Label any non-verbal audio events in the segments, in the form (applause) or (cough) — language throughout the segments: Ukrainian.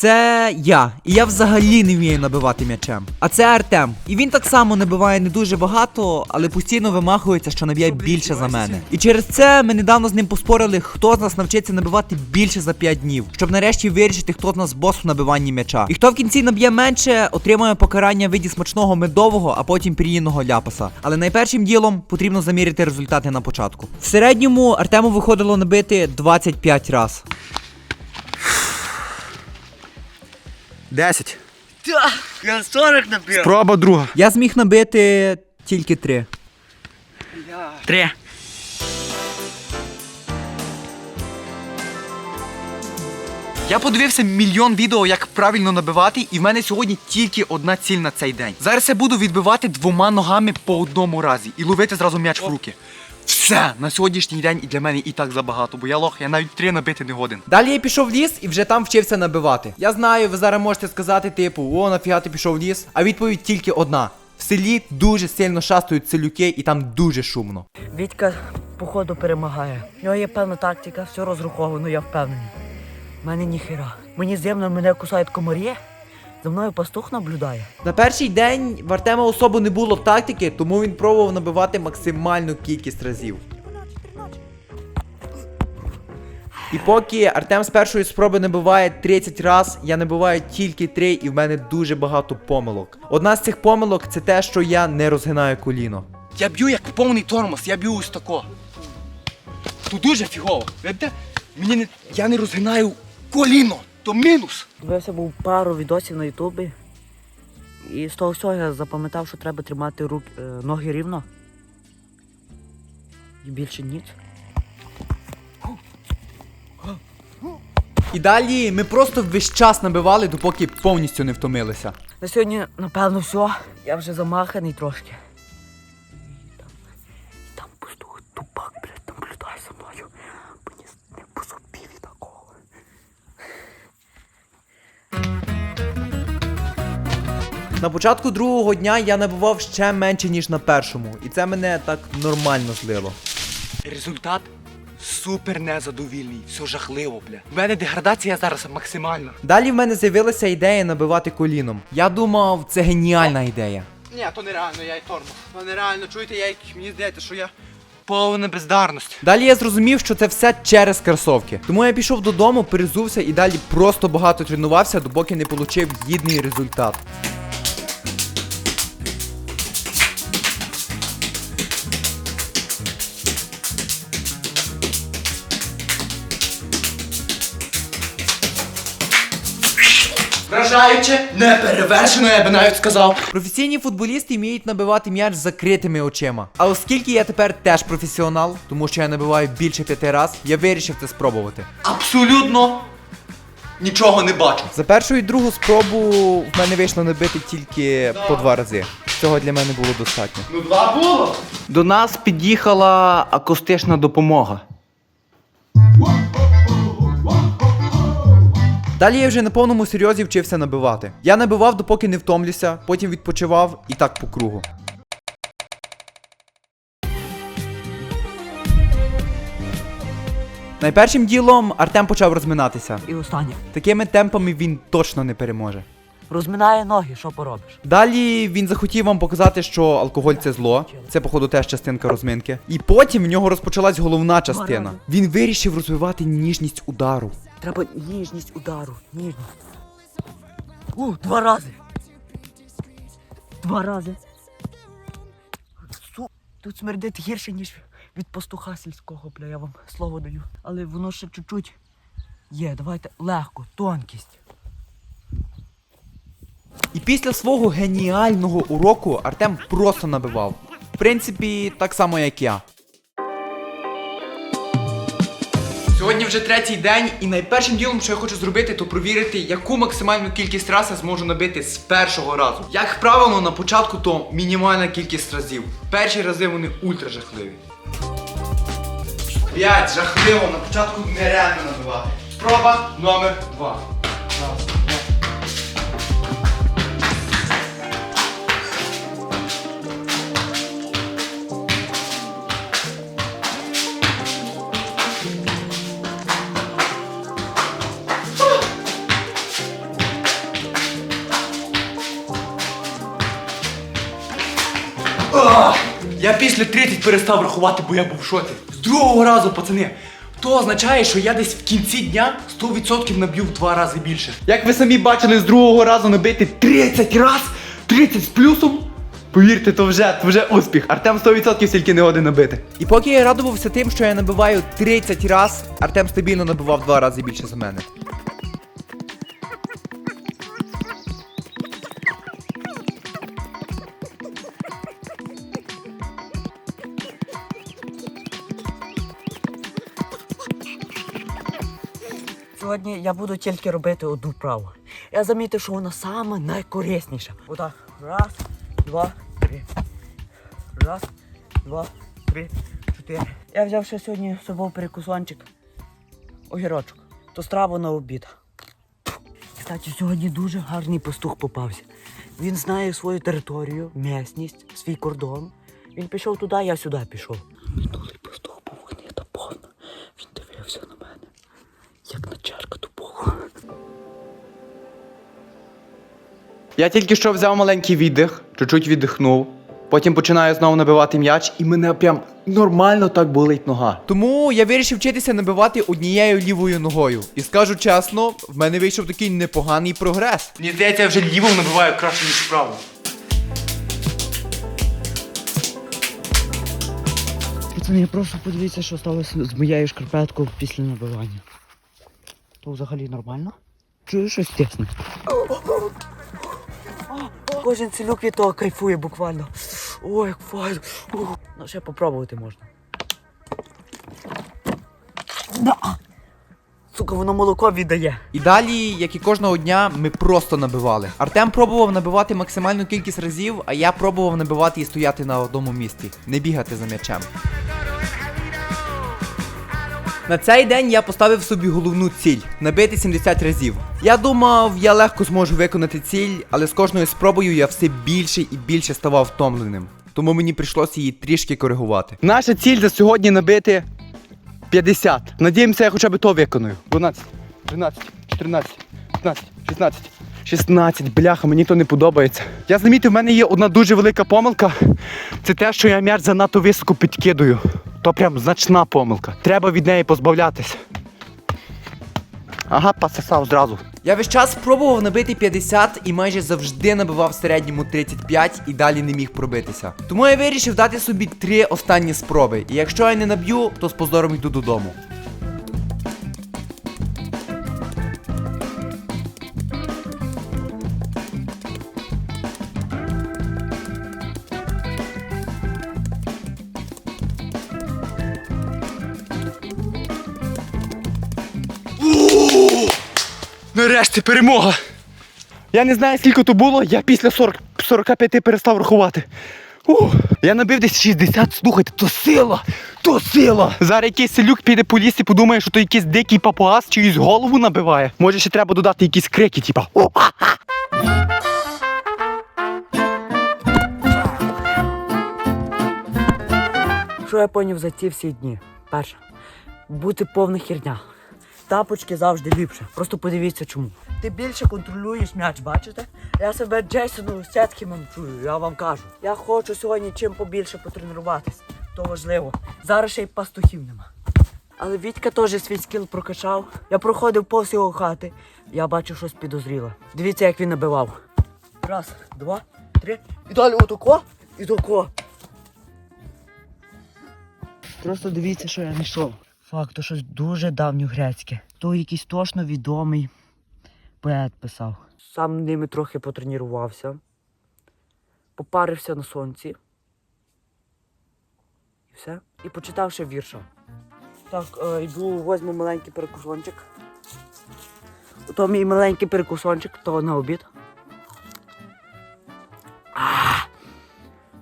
Це я. І я взагалі не вмію набивати м'ячем. А це Артем. І він так само набиває не дуже багато, але постійно вимахується, що наб'є більше за мене. І через це ми недавно з ним поспорили, хто з нас навчиться набивати більше за 5 днів, щоб нарешті вирішити, хто з нас бос в набиванні м'яча. І хто в кінці наб'є менше, отримує покарання виді смачного медового, а потім пріїного ляпаса. Але найпершим ділом потрібно заміряти результати на початку. В середньому Артему виходило набити 25 раз. 10. Я 40 набив. Проба друга. Я зміг набити тільки 3. Три. Я подивився мільйон відео, як правильно набивати, і в мене сьогодні тільки одна ціль на цей день. Зараз я буду відбивати двома ногами по одному разі і ловити зразу м'яч в руки. Все, на сьогоднішній день і для мене і так забагато, бо я лох, я навіть три набити не годен. Далі я пішов в ліс і вже там вчився набивати. Я знаю, ви зараз можете сказати, типу, о, нафіга ти пішов в ліс. А відповідь тільки одна: в селі дуже сильно шастають селюки і там дуже шумно. Вітька, походу, перемагає. У нього є певна тактика, все розраховано, я впевнений. У мене ніхера. Мені зимно мене кусають комарі, за мною пастух наблюдає. На перший день в Артема особо не було тактики, тому він пробував набивати максимальну кількість разів. І поки Артем з першої спроби набиває 30 раз, я набиваю тільки 3 і в мене дуже багато помилок. Одна з цих помилок це те, що я не розгинаю коліно. Я б'ю як повний тормоз, я б'ю ось тако. Тут дуже фігово. Видите? Мені не. Я не розгинаю коліно, то мінус. Дивився був пару відосів на Ютубі. І з того всього я запам'ятав, що треба тримати руки, е, ноги рівно. І більше ніч. І далі ми просто весь час набивали, допоки повністю не втомилися. На сьогодні, напевно, все. Я вже замаханий трошки. На початку другого дня я набивав ще менше, ніж на першому, і це мене так нормально злило. Результат супер незадовільний, все жахливо, бля. У мене деградація зараз максимальна. Далі в мене з'явилася ідея набивати коліном. Я думав, це геніальна ідея. Ні, то нереально, я й тормоз. То нереально, чуєте, я якийсь, мені здається, що я повна бездарність. Далі я зрозумів, що це все через кросовки. Тому я пішов додому, перезувся і далі просто багато тренувався, допоки не отримав гідний результат. Вражаюче, неперевершено, я би навіть сказав. Професійні футболісти вміють набивати м'яч з закритими очима. А оскільки я тепер теж професіонал, тому що я набиваю більше п'яти раз, я вирішив це спробувати. Абсолютно нічого не бачу. За першу і другу спробу в мене вийшло набити тільки по два рази. Цього для мене було достатньо. Ну два було. До нас під'їхала акустична допомога. Далі я вже на повному серйозі вчився набивати. Я набивав, допоки не втомлюся, потім відпочивав і так по кругу. Найпершим ділом Артем почав розминатися. І останнє. Такими темпами він точно не переможе. Розминає ноги, що поробиш? Далі він захотів вам показати, що алкоголь це зло. Це, походу, теж частинка розминки. І потім в нього розпочалась головна частина. Він вирішив розвивати ніжність удару. Треба ніжність удару. Ніжність. У, два рази. Два рази. Су, тут смердить гірше, ніж від пастуха сільського, бля, я вам слово даю. Але воно ще чуть-чуть є. Давайте легко, тонкість. І після свого геніального уроку Артем просто набивав. В принципі, так само, як я. Сьогодні вже третій день, і найпершим ділом, що я хочу зробити, то провірити, яку максимальну кількість раз я зможу набити з першого разу. Як правило, на початку то мінімальна кількість разів. Перші рази вони ультра жахливі. П'ять жахливо, на початку нереально набивати. Спроба номер два. Раз, Я після 30 перестав рахувати, бо я був в шоці. З другого разу, пацани. То означає, що я десь в кінці дня 100% наб'ю в два рази більше. Як ви самі бачили, з другого разу набити 30 раз, 30 з плюсом. Повірте, то вже, то вже успіх. Артем 100% стільки не годин набити. І поки я радувався тим, що я набиваю 30 раз, Артем стабільно набивав два рази більше за мене. Сьогодні я буду тільки робити одну вправу. Я замітив, що вона саме найкорисніша. Отак. Раз, два, три. Раз, два, три, чотири. Я взяв ще сьогодні з собою перекусончик. Огірочок. То страву на обід. Кстати, сьогодні дуже гарний пастух попався. Він знає свою територію, місність, свій кордон. Він пішов туди, я сюди пішов. Я тільки що взяв маленький віддих, чуть-чуть віддихнув. Потім починаю знову набивати м'яч, і мене прям нормально так болить нога. Тому я вирішив вчитися набивати однією лівою ногою. І скажу чесно, в мене вийшов такий непоганий прогрес. Мені здається, я вже лівою набиваю краще, ніж правою. Пацани, я прошу подивіться, що сталося з моєю шкарпеткою після набивання. То взагалі нормально? Чую щось тисне. Кожен цілюк від того кайфує буквально. Ой, як файно. Ну, ще попробувати можна. Да. Сука, воно молоко віддає. І далі, як і кожного дня, ми просто набивали. Артем пробував набивати максимальну кількість разів, а я пробував набивати і стояти на одному місці, не бігати за м'ячем. На цей день я поставив собі головну ціль набити 70 разів. Я думав, я легко зможу виконати ціль, але з кожною спробою я все більше і більше ставав втомленим. Тому мені прийшлося її трішки коригувати. Наша ціль за сьогодні набити 50. Надіємося, я хоча б то виконую. 12, 13, 14, 15, 16. 16, бляха, мені то не подобається. Я замітив, в мене є одна дуже велика помилка. Це те, що я м'яч занадто високо підкидую. То прям значна помилка. Треба від неї позбавлятися. Ага, пососав зразу. Я весь час спробував набити 50 і майже завжди набивав в середньому 35 і далі не міг пробитися. Тому я вирішив дати собі три останні спроби. І якщо я не наб'ю, то з позором йду додому. Нарешті перемога! Я не знаю, скільки то було, я після 40, 45 перестав рахувати. Ух, я набив десь 60, слухайте, то сила! То сила! Зараз якийсь селюк піде по лісі, подумає, що то якийсь дикий папуас чиюсь голову набиває. Може ще треба додати якісь крики, типа! Що я поняв за ці всі дні? Перше, бути повна херня. Тапочки завжди ліпше. Просто подивіться чому. Ти більше контролюєш м'яч, бачите? Я себе Джейсону Сетхімом чую, я вам кажу. Я хочу сьогодні чим побільше потренуватись. То важливо. Зараз ще й пастухів нема. Але Вітька теж свій скіл прокачав. Я проходив повз його хати. Я бачив щось підозріле. Дивіться, як він набивав. Раз, два, три. І далі отако, і тако. Просто дивіться, що я знайшов. Факт, то щось дуже давньогрецьке. То якийсь точно відомий поет писав. Сам ними трохи потренувався. Попарився на сонці. І все. І почитав ще вірша. Так, е, йду, возьму маленький перекусончик. Ото мій маленький перекусончик, то на обід. А!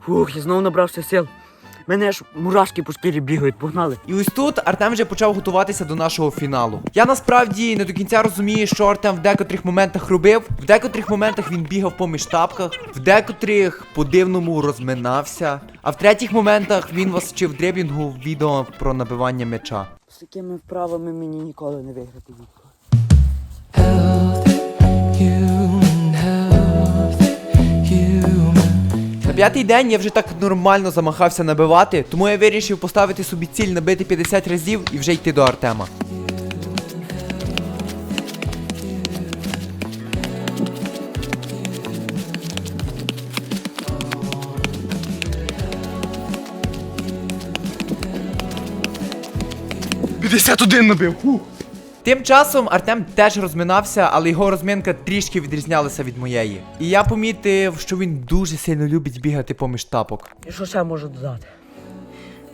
Фух, я знову набрався сил. Мене ж мурашки по шкірі бігають, погнали. І ось тут Артем вже почав готуватися до нашого фіналу. Я насправді не до кінця розумію, що Артем в декотрих моментах робив. В декотрих моментах він бігав поміж тапках, в декотрих по-дивному розминався. А в третіх моментах він вас вчив дребінгу в відео про набивання м'яча. З такими вправами мені ніколи не виграти п'ятий день я вже так нормально замахався набивати, тому я вирішив поставити собі ціль набити 50 разів і вже йти до Артема. — 51 набив. Фу. Тим часом Артем теж розминався, але його розминка трішки відрізнялася від моєї. І я помітив, що він дуже сильно любить бігати поміж тапок. І що ще можу додати?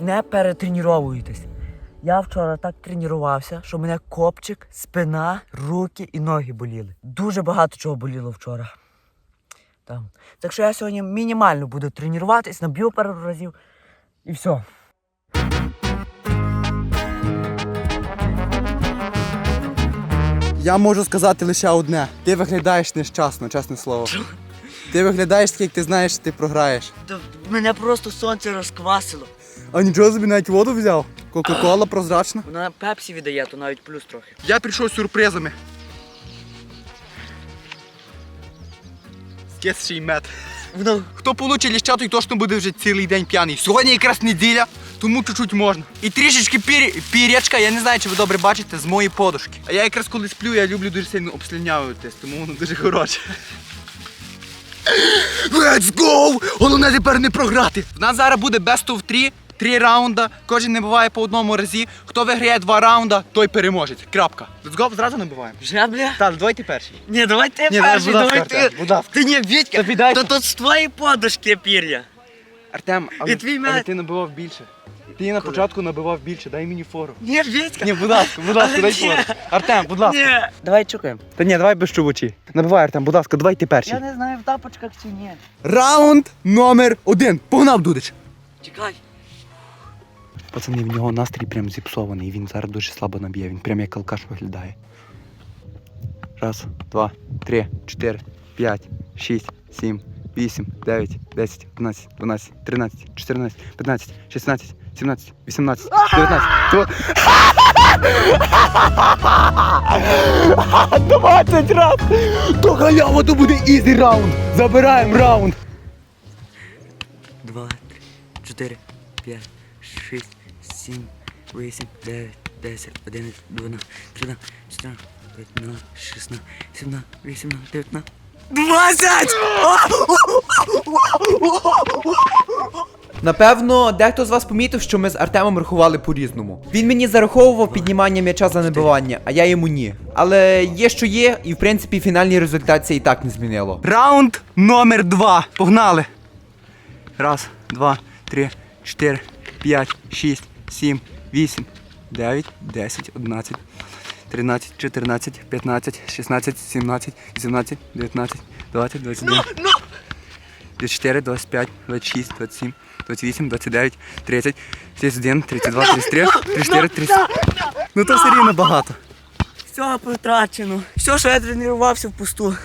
Не перетренувуйтесь. Я вчора так тренувався, що мене копчик, спина, руки і ноги боліли. Дуже багато чого боліло вчора. Там. Так що я сьогодні мінімально буду тренуватись, наб'ю пару разів і все. Я можу сказати лише одне. Ти виглядаєш нещасно, чесне слово. Ти виглядаєш так, як ти знаєш, що ти програєш. Мене просто сонце розквасило. А нічого собі навіть воду взяв. Кока-кола прозрачна. Вона пепсі віддає, то навіть плюс трохи. Я прийшов з сюрпризами. Скесший мед. Воно Хто получить ліща, той точно буде вже цілий день п'яний. Сьогодні якраз неділя, тому чуть-чуть можна. І трішечки пір... пірячка, я не знаю, чи ви добре бачите, з моєї подушки. А я якраз коли сплю, я люблю дуже сильно обслюнявитись, тому воно дуже хороше. Let's go! Головне тепер не програти. В нас зараз буде best of 3, три раунда. Кожен не буває по одному разі. Хто виграє два раунда, той переможець. Крапка. Let's go, зразу набиваємо. вже, бля. Так, давай ти перший. Ні, давай ти Ні, перший, будь ласка, давай Артем, ти. будь ласка. Ти не Вітька, Тобі дай. то тут з твоєї подушки пір'я. Артем, але, І твій але ти набивав більше. Ти на початку набивав більше, дай мені фору. Ні, Вітька. Ні, будь ласка, будь ласка, Але дай ні. фору. Артем, будь ласка. Ні. Давай чукаємо. Та ні, давай без чувачі. Набивай, Артем, будь ласка, давай ти перший. Я не знаю, в тапочках чи ні. Раунд номер один. Погнав, Дудич. Чекай. Пацани, в нього настрій прям зіпсований, він зараз дуже слабо наб'є, він прям як алкаш виглядає. Раз, два, три, чотири, п'ять, шість, сім, вісім, дев'ять, десять, одинадцять, дванадцять, тринадцять, чотирнадцять, п'ятнадцять, шістнадцять, сімнадцять, вісімнадцять, дев'ятнадцять. Тво- (laughs) Двадцять раз! То халява, то буде ізі раунд! Забираємо раунд! Два, три, чотири, п'ять, шість, сім, вісім, дев'ять, десять, одинадцять, дванадцять, тринадцять, чотирнадцять, п'ятнадцять, шістнадцять, сімнадцять, вісімнадцять, дев'ятнадцять. Двадцять! Напевно, дехто з вас помітив, що ми з Артемом рахували по-різному. Він мені зараховував піднімання м'яча за набивання, а я йому ні. Але є, що є, і в принципі фінальний результат це і так не змінило. Раунд номер два. Погнали. Раз, два, три, чотири, п'ять, шість, сім, вісім, дев'ять, десять, одинадцять, тринадцять, чотирнадцять, п'ятнадцять, шістнадцять, сімнадцять, вісімнадцять, дев'ятнадцять, двадцять, двадцять один. 24, 25, 26, 27, 28, 29, 30, 31, 32, 33, 34, 30. Ну то все рівно багато. Все потрачено. Все, що я тренувався впусту.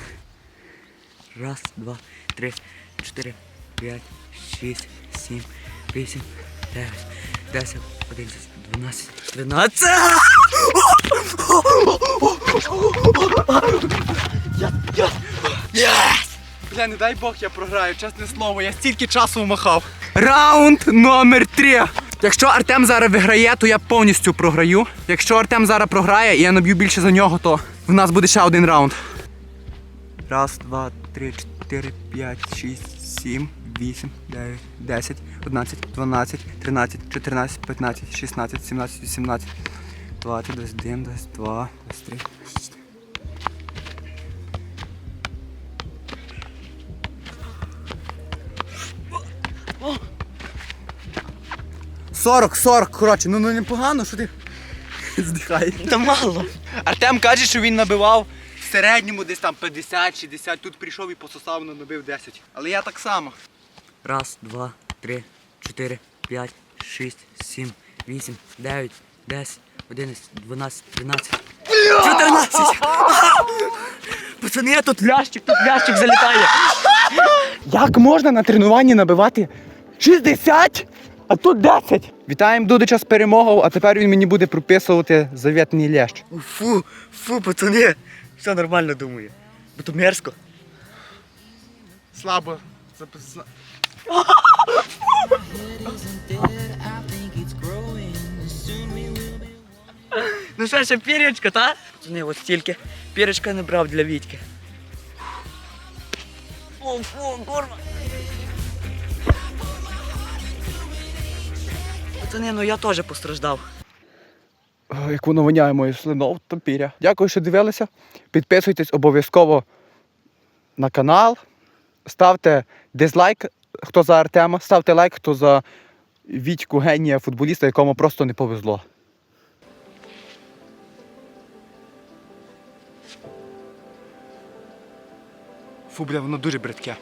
Раз, два, три, чотири, п'ять, шість, сім, вісім, дев'ять, десять, одинадцять, дванадцять, тринадцять. Бля, не дай Бог я програю, чесне слово, я стільки часу вмахав. Раунд номер три. Якщо Артем зараз виграє, то я повністю програю. Якщо Артем зараз програє і я наб'ю більше за нього, то в нас буде ще один раунд. Раз, два, три, чотири, п'ять, шість, сім, вісім, дев'ять, десять, одинадцять, дванадцять, тринадцять, чотирнадцять, п'ятнадцять, шістнадцять, сімнадцять, вісімнадцять, двадцять, двадцять один, двадцять два, двадцять три. 40, 40, коротше, ну, ну непогано, що ти (laughs) здихаєш. Та мало. Артем каже, що він набивав в середньому десь там 50-60, тут прийшов і пососав, ну, набив 10. Але я так само. Раз, два, три, чотири, п'ять, шість, сім, вісім, дев'ять, десять, одинадцять, дванадцять, тринадцять, чотирнадцять. (laughs) Пацани, тут лящик, тут лящик залітає. Як можна на тренуванні набивати 60, а тут 10? Вітаємо Дудича з перемогою, а тепер він мені буде прописувати завітний лящ. Фу, фу, пацани. Все нормально думаю. Бо то мерзко. Слабо. Ну що, ще пірячка, та? Пацани, от стільки. Не брав для Вітьки. Фу, фу, курва. Пацани, ну я теж постраждав. О, Як воно воняє мою слинов, то піря. Дякую, що дивилися. Підписуйтесь обов'язково на канал. Ставте дизлайк, хто за Артема, ставте лайк, хто за Вітьку генія футболіста, якому просто не повезло. Фу, бля, воно дуже бридке.